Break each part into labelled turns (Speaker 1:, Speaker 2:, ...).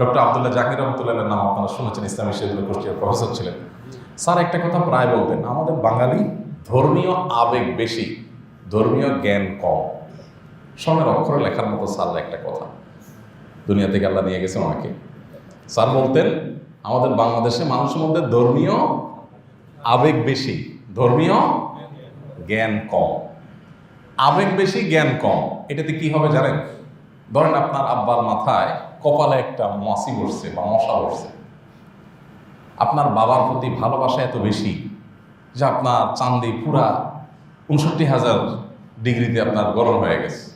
Speaker 1: Doctor Abdullah Zakir রহমতুল্লাহ নাম আপনারা শুনেছেন, ইসলামী শহীদুল কুষ্টিয়ার প্রফেসর ছিলেন। স্যার, একটা কথা প্রায় বলতেন, আমাদের বাঙালি ধর্মীয় আবেগ বেশি, ধর্মীয় জ্ঞান কম। স্বর্ণের অক্ষরে লেখার মতো স্যার একটা কথা, দুনিয়া থেকে আল্লাহ নিয়ে গেছেন ওনাকে স্যার বলতেন, আমাদের বাংলাদেশে মানুষের মধ্যে ধর্মীয় আবেগ বেশি, ধর্মীয় জ্ঞান কম। আবেগ বেশি, জ্ঞান কম, এটাতে কি হবে জানেন? ধরেন আপনার আব্বার মাথায় কপালে একটা মাসি বসছে বা মশা বসছে। আপনার বাবার প্রতি ভালোবাসা এত বেশি যে আপনার চান্দি পুরা উনষট্টি হাজার ডিগ্রিতে আপনার গরম হয়ে গেছে।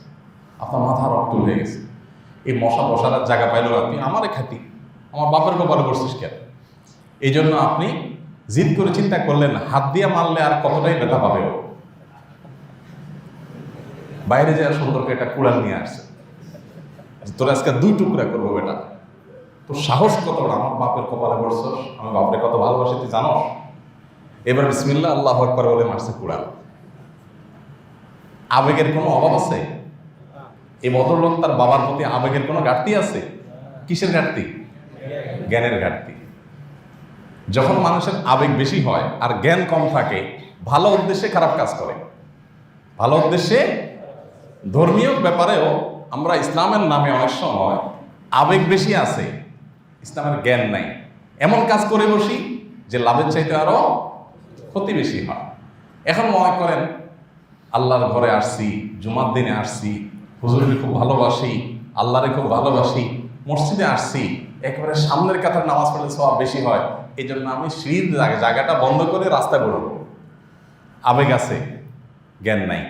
Speaker 1: আপনার মাথা রক্ত হয়ে গেছে। এই মশা বসার জায়গা পাইলেও আপনি আমারে খাতি। আমার বাপের কপালে বসছিস কেন? এই জন্য আপনি জিদ করে চিন্তা করলেন, হাত দিয়ে মারলে আর কতটাই ব্যথা পাবে বাইরে যাওয়ার সুন্দর করে একটা কুড়াল নিয়ে আসছে। তোর আজকে দুই টুকরা করব বেটা। তোর সাহস কতটা আমার বাপের কপালে পড়ছস আমি বাপরে কত ভালোবাসি, তুই জানো এবার বিসমিল্লা আল্লাহ একবার বলে মারছে কুড়াল। আবেগের কোনো অভাব আছে? এই ভদ্রলোক তার বাবার প্রতি আবেগের কোনো ঘাটতি আছে? কিসের ঘাটতি? জ্ঞানের ঘাটতি। যখন মানুষের আবেগ বেশি হয় আর জ্ঞান কম থাকে, ভালো উদ্দেশ্যে খারাপ কাজ করে। ভালো উদ্দেশ্যে ধর্মীয় ব্যাপারেও আমরা ইসলামের নামে অনেক সময় আবেগ বেশি আছে, ইসলামের জ্ঞান নাই। এমন কাজ করে বসি যে লাভের চাইতে আরও ক্ষতি বেশি হয়। এখন মনে করেন, আল্লাহর ঘরে আসছি, জুমার দিনে আসছি, হুজুরকে খুব ভালোবাসি, আল্লাহরে খুব ভালোবাসি, মসজিদে আসছি, একেবারে সামনের কাতার নামাজ পড়লে সব বেশি হয় এই জন্য আমি সিঁড়ির জায়গাটা বন্ধ করে রাস্তা করব আবেগ আছে, জ্ঞান নাই।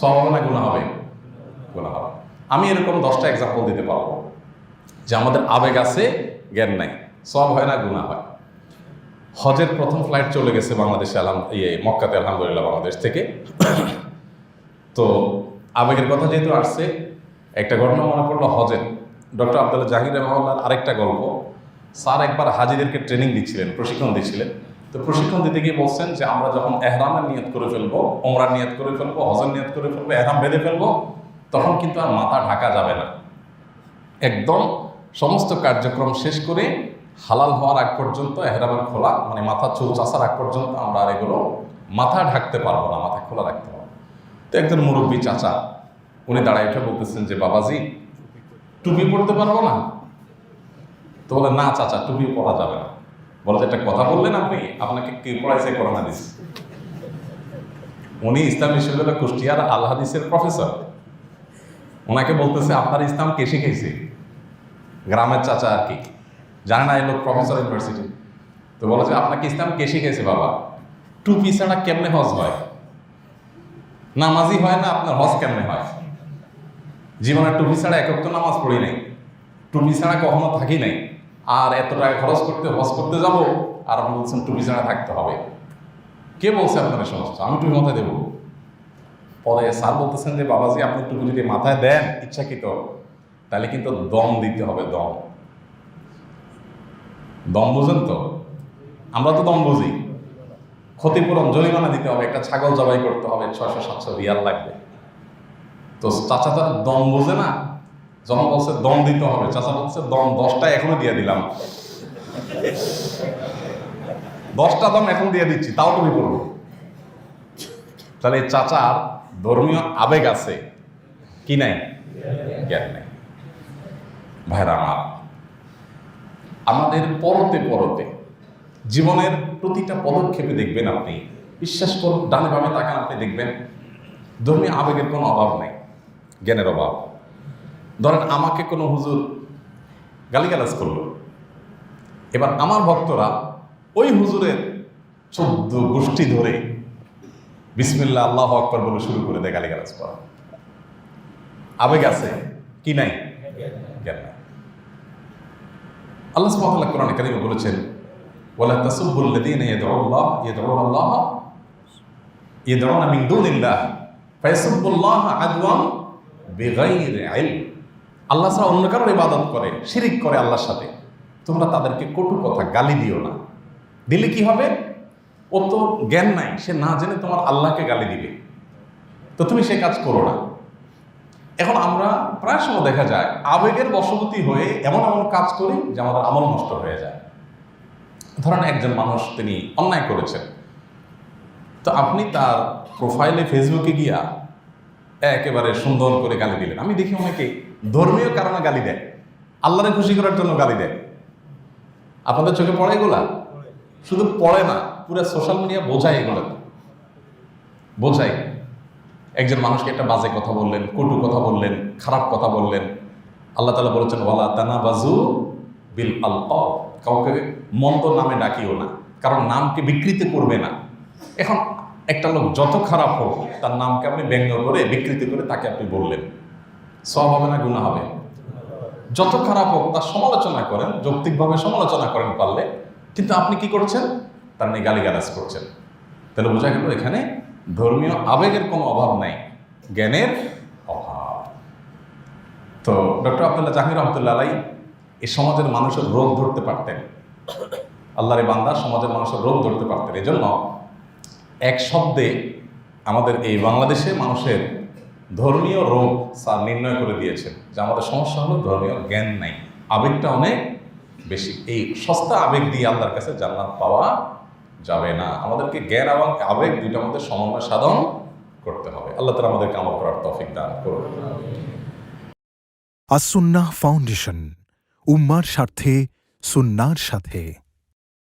Speaker 1: হবে গুণা হবে? গুণা হবে। আমি এরকম দশটা এক্সাম্পল দিতে পারব, যে আমাদের আবেগ আছে, জ্ঞান নাই। সব হয় না গুণা হয়। হজের প্রথম ফ্লাইট চলে গেছে বাংলাদেশে, আলহাম ইয়ে মক্কাতে, আলহামদুলিল্লাহ, বাংলাদেশ থেকে। তো আবেগের কথা যেহেতু আসছে, একটা ঘটনা মনে পড়ল হজের। ডক্টর আবদুল্লাহ জাহির রহমাল্লার আরেকটা গল্প। স্যার একবার হাজিদেরকে ট্রেনিং দিচ্ছিলেন, প্রশিক্ষণ দিচ্ছিলেন। তো প্রশিক্ষণ দিতে গিয়ে বলছেন যে, আমরা যখন এহরামের নিয়ত করে ফেলব ওমরার নিয়ত করে ফেলব, হজের নিয়ত করে ফেলব, এহরাম বেঁধে ফেলব তখন কিন্তু আর মাথা ঢাকা যাবে না। একদম সমস্ত কার্যক্রম শেষ করে হালাল হওয়ার আগ পর্যন্ত এহরামের খোলা মানে মাথা চুল চাষার আগ পর্যন্ত আমরা আর এগুলো মাথা ঢাকতে পারব না, মাথা খোলা রাখতে পারব তো একজন মুরব্বী চাচা, উনি দাঁড়ায় উঠে বলতেছেন যে, বাবাজি, টুপি পড়তে পারব না? তো বলে, না চাচা টুপি পরা যাবে না। বলে যে, একটা কথা বললেন আপনি, আপনাকে কি পড়াইছে করোনা দিস? উনি ইসলাম বিশ্ববিদ্যালয় কুষ্টিয়ার আল হাদিসের প্রফেসর ওনাকে বলতেছে, আপনার ইসলাম কে শিখেছে গ্রামের চাচা আর কি। জানে না এই লোক প্রফেসর ইউনিভার্সিটি তো বলে যে, আপনাকে ইসলাম কে শিখেছে বাবা? টুপি ছাড়া কেমনে হজ হয়? নামাজি হয় না আপনার হজ কেমনে হয়? জীবনে টুপি ছাড়া একক তো নামাজ পড়ি নাই। টুপি ছাড়া কখনো থাকি নাই। আর এত টাকা খরচ করতে, হজ করতে যাব? আর আপনি বলছেন, টুপি ছাড়া থাকতে হবে। কে বলছে আপনার সমস্যা? আমি টুপি মাথায় দেবো। পরে স্যার বলতেছেন যে, বাবাজি, আপনি টুপি যদি মাথায় দেন, ইচ্ছাকৃত, তাহলে কিন্তু দম দিতে হবে, দম। দম বুঝেন তো? আমরা তো দম বুঝি। ক্ষতিপূরণ, জরিমানা দিতে হবে, একটা ছাগল জবাই করতে হবে, ছয়শো সাতশো রিয়াল লাগবে। তো চাচা তো দম বোঝে না? যখন বলছে, দম দিতে হবে। চাচা বলছে, দম দশটা এখনও দিয়ে দিলাম। দশটা দম এখন দিয়ে দিচ্ছি, তাও তুমি করব। তাহলে চাচার ধর্মীয় আবেগ আছে কি নাই? জ্ঞান নাই। ভাইরা আমার, আমাদের পরতে পরতে জীবনের প্রতিটা পদক্ষেপে দেখবেন আপনি, বিশ্বাস করুন, ডানে বামে তাকান, আপনি দেখবেন ধর্মীয় আবেগের কোনো অভাব নেই, জ্ঞানের অভাব। ধরেন আমাকে কোনো হুজুর গালিগালাজ করল, এবার আমার ভক্তরা ওই হুজুরের চোদ্দ গোষ্ঠী ধরে বিসমিল্লা আল্লাহ আকবর বলে শুরু করে দেয় গালিগালাজ করা। আবেগ আছে? কি নাই? জ্ঞান নাই। আল্লাহ সুবহানাহু কোরআন বলেছেন ইলম। আল্লাহ ছাড়া অন্য কারোর ইবাদত করে, শিরিক করে আল্লাহর সাথে। তোমরা তাদেরকে কটু কথা গালি দিও না। দিলে কি হবে? ও তো জ্ঞান নাই, সে না জেনে তোমার আল্লাহকে গালি দিবে। তো তুমি সে কাজ করো না। এখন আমরা প্রায় সময় দেখা যায়, আবেগের বশবর্তী হয়ে এমন এমন কাজ করি যে আমাদের আমল নষ্ট হয়ে যায়। ধরেন একজন মানুষ, তিনি অন্যায় করেছেন। তো আপনি তার প্রোফাইলে ফেসবুকে গিয়া একেবারে সুন্দর করে গালি দিলেন। আমি দেখি অনেকে ধর্মীয় কারণে গালি দেয়। আল্লাহরে খুশি করার জন্য গালি দেয়। আপনাদের চোখে পড়ে এগুলা? শুধু পড়ে না পুরো সোশ্যাল মিডিয়া বোঝায় এগুলো। বোঝায়। একজন মানুষকে একটা বাজে কথা বললেন, কটু কথা বললেন, খারাপ কথা বললেন, আল্লাহ তালা বলেছেন, ওয়ালা তানা বাজু বিল আল কাউকে মন্দ নামে ডাকিও না, কারণ নামকে বিকৃত করবে না। এখন একটা লোক যত খারাপ হোক, তার নামকে আপনি ব্যঙ্গ করে, বিকৃতি করে তাকে আপনি বললেন। সব হবে না গুণা হবে? যত খারাপ হোক, তার সমালোচনা করেন, যৌক্তিকভাবে সমালোচনা করেন পারলে, কিন্তু আপনি কি করছেন? তার নিয়ে গালিগালাজ করছেন। তাহলে বোঝা গেল এখানে ধর্মীয় আবেগের কোনো অভাব নাই, জ্ঞানের অভাব। তো ডক্টর আবদুল্লাহ জাহির রহমতুল্লাহ আলাই এই সমাজের মানুষের রোগ ধরতে পারতেন। আল্লাহর বান্দা সমাজের মানুষের রোগ ধরতে পারতেন। এই জন্য এক শব্দে আমাদের এই বাংলাদেশে মানুষের ধর্মীয় রোগ স্যার নির্ণয় করে দিয়েছেন যে আমাদের সমস্যা হলো ধর্মীয় জ্ঞান নাই, আবেগটা অনেক বেশি। এই সস্তা আবেগ দিয়ে আল্লাহর কাছে জান্নাত পাওয়া যাবে না। আমাদেরকে জ্ঞান এবং আবেগ দুইটার মধ্যে সমন্বয় সাধন করতে হবে। আল্লাহ তালা আমাদেরকে আমল করার তফিক দান করুন।
Speaker 2: আসুন্না ফাউন্ডেশন, উম্মার স্বার্থে, সুন্নার সাথে।